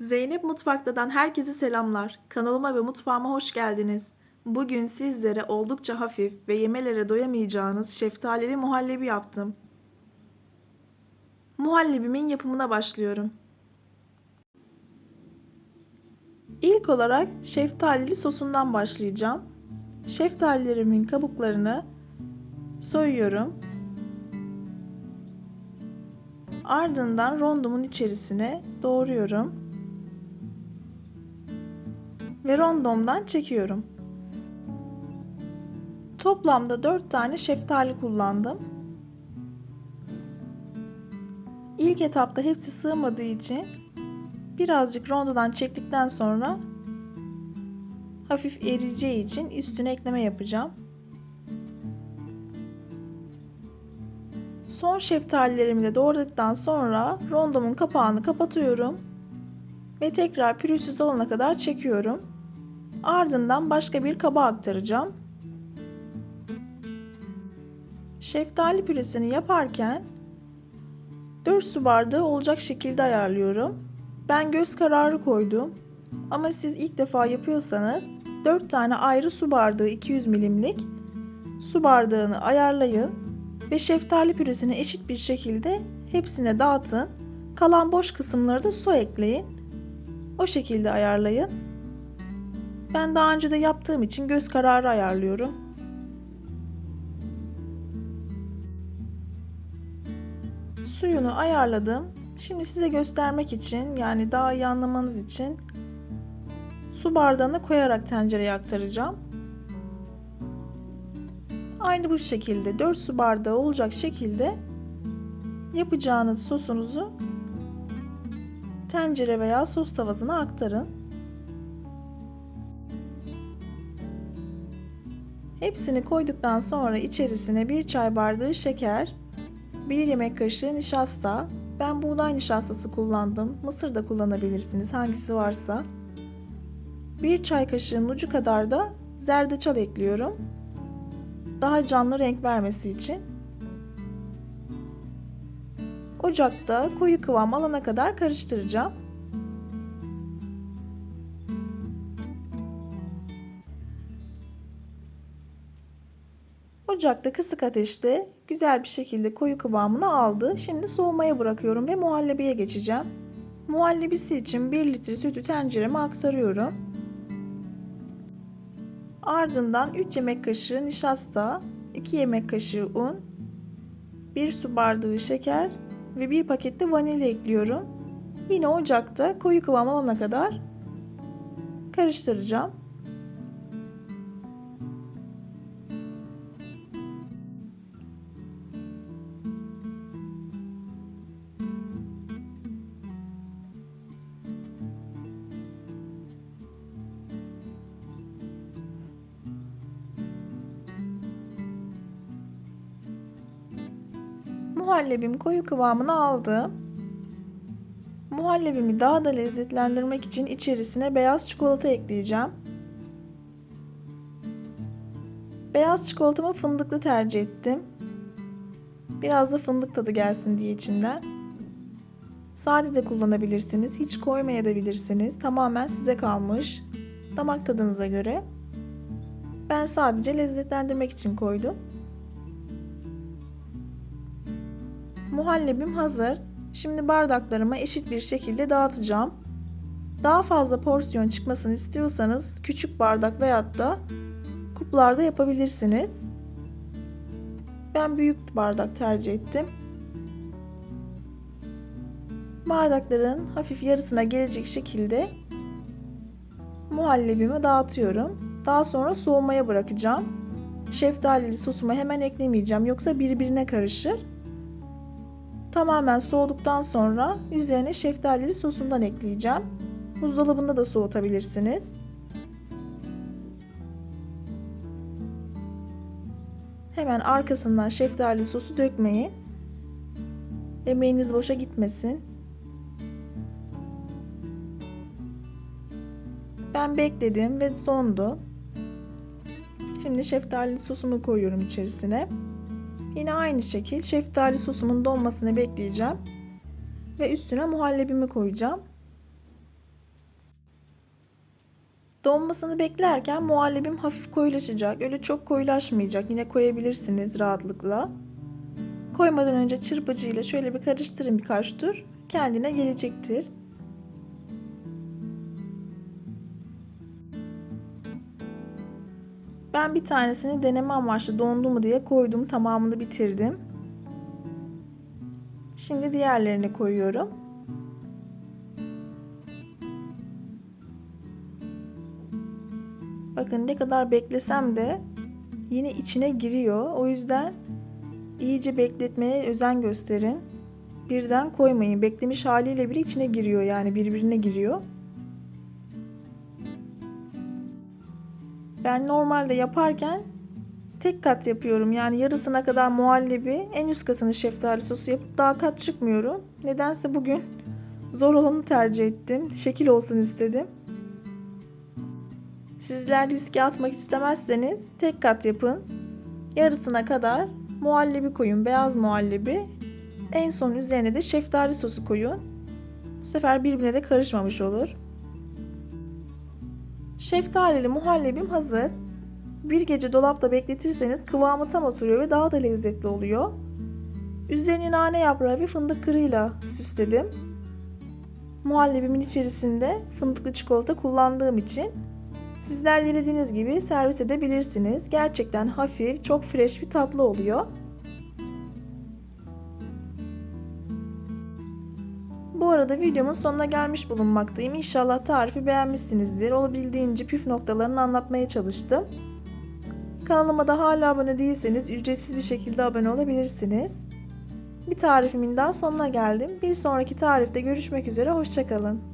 Zeynep Mutfakta'dan herkese selamlar. Kanalıma ve mutfağıma hoş geldiniz. Bugün sizlere oldukça hafif ve yemelere doyamayacağınız şeftalili muhallebi yaptım. Muhallebimin yapımına başlıyorum. İlk olarak şeftalili sosundan başlayacağım. Şeftalilerimin kabuklarını soyuyorum. Ardından rondomun içerisine doğruyorum ve rondomdan çekiyorum. Toplamda 4 tane şeftali kullandım. İlk etapta hepsi sığmadığı için birazcık rondodan çektikten sonra hafif eriyeceği için üstüne ekleme yapacağım. Son şeftalilerimi de doğradıktan sonra rondomun kapağını kapatıyorum ve tekrar pürüzsüz olana kadar çekiyorum. Ardından başka bir kaba aktaracağım. Şeftali püresini yaparken 4 su bardağı olacak şekilde ayarlıyorum. Ben göz kararı koydum. Ama siz ilk defa yapıyorsanız 4 tane ayrı su bardağı 200 milimlik su bardağını ayarlayın ve şeftali püresini eşit bir şekilde hepsine dağıtın. Kalan boş kısımları da su ekleyin. O şekilde ayarlayın. Ben daha önce de yaptığım için göz kararı ayarlıyorum. Suyunu ayarladım. Şimdi size göstermek için yani daha iyi anlamanız için su bardağına koyarak tencereye aktaracağım. Aynı bu şekilde 4 su bardağı olacak şekilde yapacağınız sosunuzu tencere veya sos tavasına aktarın. Hepsini koyduktan sonra içerisine bir çay bardağı şeker, bir yemek kaşığı nişasta, ben buğday nişastası kullandım. Mısır da kullanabilirsiniz hangisi varsa. Bir çay kaşığının ucu kadar da zerdeçal ekliyorum. Daha canlı renk vermesi için. Ocakta koyu kıvam alana kadar karıştıracağım. Ocakta kısık ateşte güzel bir şekilde koyu kıvamını aldı. Şimdi soğumaya bırakıyorum ve muhallebiye geçeceğim. Muhallebisi için 1 litre sütü tencereme aktarıyorum. Ardından 3 yemek kaşığı nişasta, 2 yemek kaşığı un, 1 su bardağı şeker ve 1 paket de vanilya ekliyorum. Yine ocakta koyu kıvam alana kadar karıştıracağım. Muhallebim koyu kıvamını aldı. Muhallebimi daha da lezzetlendirmek için içerisine beyaz çikolata ekleyeceğim. Beyaz çikolatamı fındıklı tercih ettim. Biraz da fındık tadı gelsin diye içinden. Sade de kullanabilirsiniz. Hiç koymayabilirsiniz. Tamamen size kalmış. Damak tadınıza göre. Ben sadece lezzetlendirmek için koydum. Muhallebim hazır. Şimdi bardaklarıma eşit bir şekilde dağıtacağım. Daha fazla porsiyon çıkmasını istiyorsanız küçük bardak veyahut da kuplarda yapabilirsiniz. Ben büyük bardak tercih ettim. Bardakların hafif yarısına gelecek şekilde muhallebimi dağıtıyorum. Daha sonra soğumaya bırakacağım. Şeftalili sosumu hemen eklemeyeceğim yoksa birbirine karışır. Tamamen soğuduktan sonra üzerine şeftalili sosundan ekleyeceğim. Buzdolabında da soğutabilirsiniz. Hemen arkasından şeftali sosu dökmeyin. Emeğiniz boşa gitmesin. Ben bekledim ve dondu. Şimdi şeftali sosumu koyuyorum içerisine. Yine aynı şekil şeftali sosumun donmasını bekleyeceğim. Ve üstüne muhallebimi koyacağım. Donmasını beklerken muhallebim hafif koyulaşacak. Öyle çok koyulaşmayacak. Yine koyabilirsiniz rahatlıkla. Koymadan önce çırpıcıyla şöyle bir karıştırın birkaç tur. Kendine gelecektir. Ben bir tanesini deneme amaçlı dondu mu diye koydum. Tamamını bitirdim. Şimdi diğerlerini koyuyorum. Bakın ne kadar beklesem de yine içine giriyor. O yüzden iyice bekletmeye özen gösterin. Birden koymayın. Beklemiş haliyle bile içine giriyor yani birbirine giriyor. Ben normalde yaparken tek kat yapıyorum. Yani yarısına kadar muhallebi, en üst katını şeftali sosu yapıp daha kat çıkmıyorum. Nedense bugün zor olanı tercih ettim. Şekil olsun istedim. Sizler riske atmak istemezseniz tek kat yapın. Yarısına kadar muhallebi koyun, beyaz muhallebi. En son üzerine de şeftali sosu koyun. Bu sefer birbirine de karışmamış olur. Şeftalili muhallebim hazır. Bir gece dolapta bekletirseniz kıvamı tam oturuyor ve daha da lezzetli oluyor. Üzerini nane yaprağı ve fındık kırığıyla süsledim. Muhallebimin içerisinde fındıklı çikolata kullandığım için sizler dilediğiniz gibi servis edebilirsiniz. Gerçekten hafif, çok fresh bir tatlı oluyor. Bu arada videomun sonuna gelmiş bulunmaktayım. İnşallah tarifi beğenmişsinizdir. Olabildiğince püf noktalarını anlatmaya çalıştım. Kanalıma da hala abone değilseniz ücretsiz bir şekilde abone olabilirsiniz. Bir tarifimin daha sonuna geldim. Bir sonraki tarifte görüşmek üzere. Hoşçakalın.